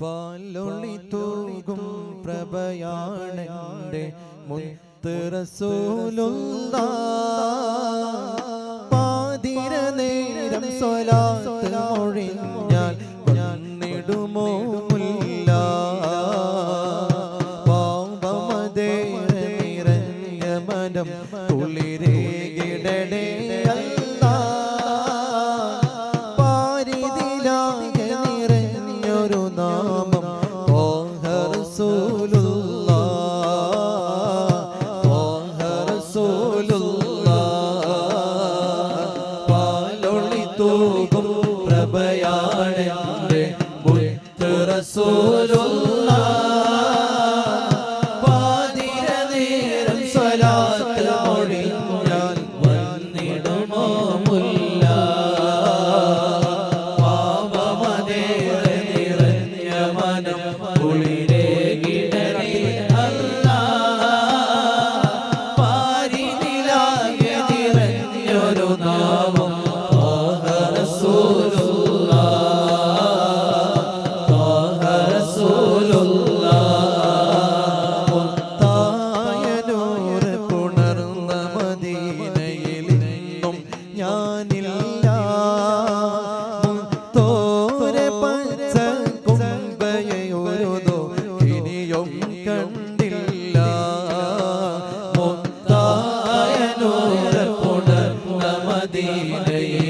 പാലൊളിത്തൂകും തൂകും പ്രഭയാണെന്റെ മുത്ത് പാതിര നേരം സ്വലാ ഒഴിഞ്ഞു Oh. Hare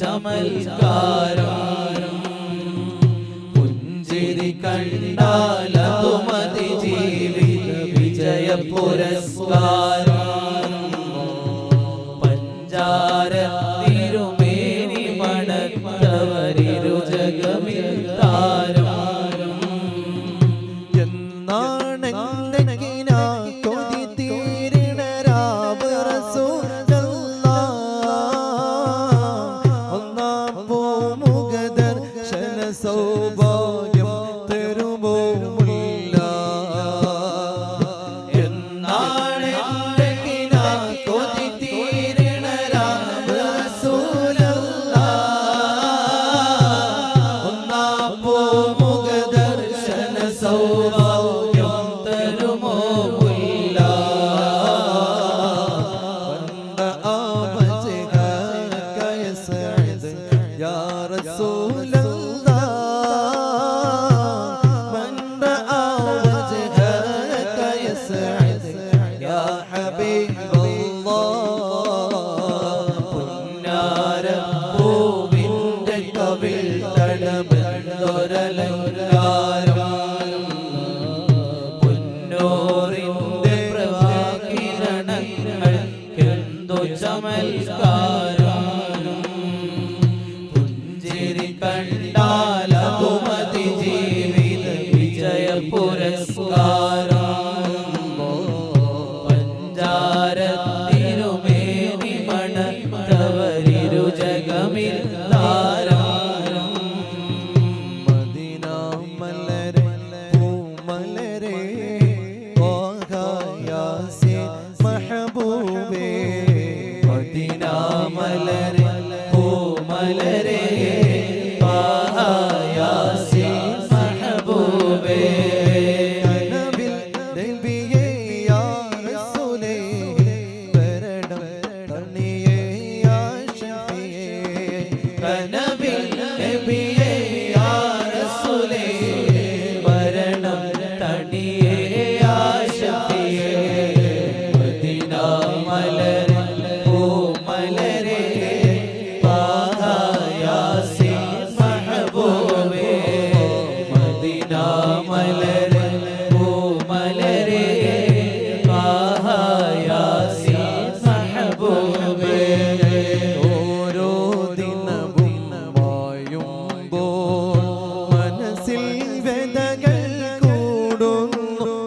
ചമൽക്കാരം പുഞ്ചിരി കണ്ടാലുമതി ജീവി വിജയ പുരസ്കാരം. പഞ്ചാര ചമൽക്കാരാനും പുഞ്ചിരി കണ്ടാലതുമതി ജീവിത വിജയ പുരസ്കാരം. Nabi.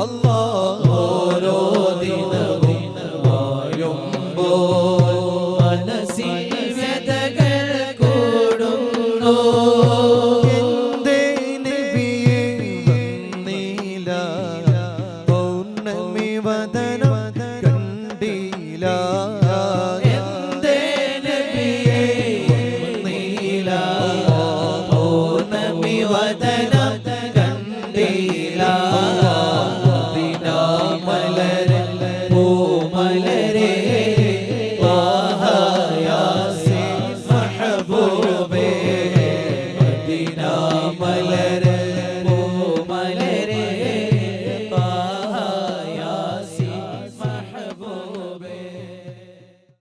Allah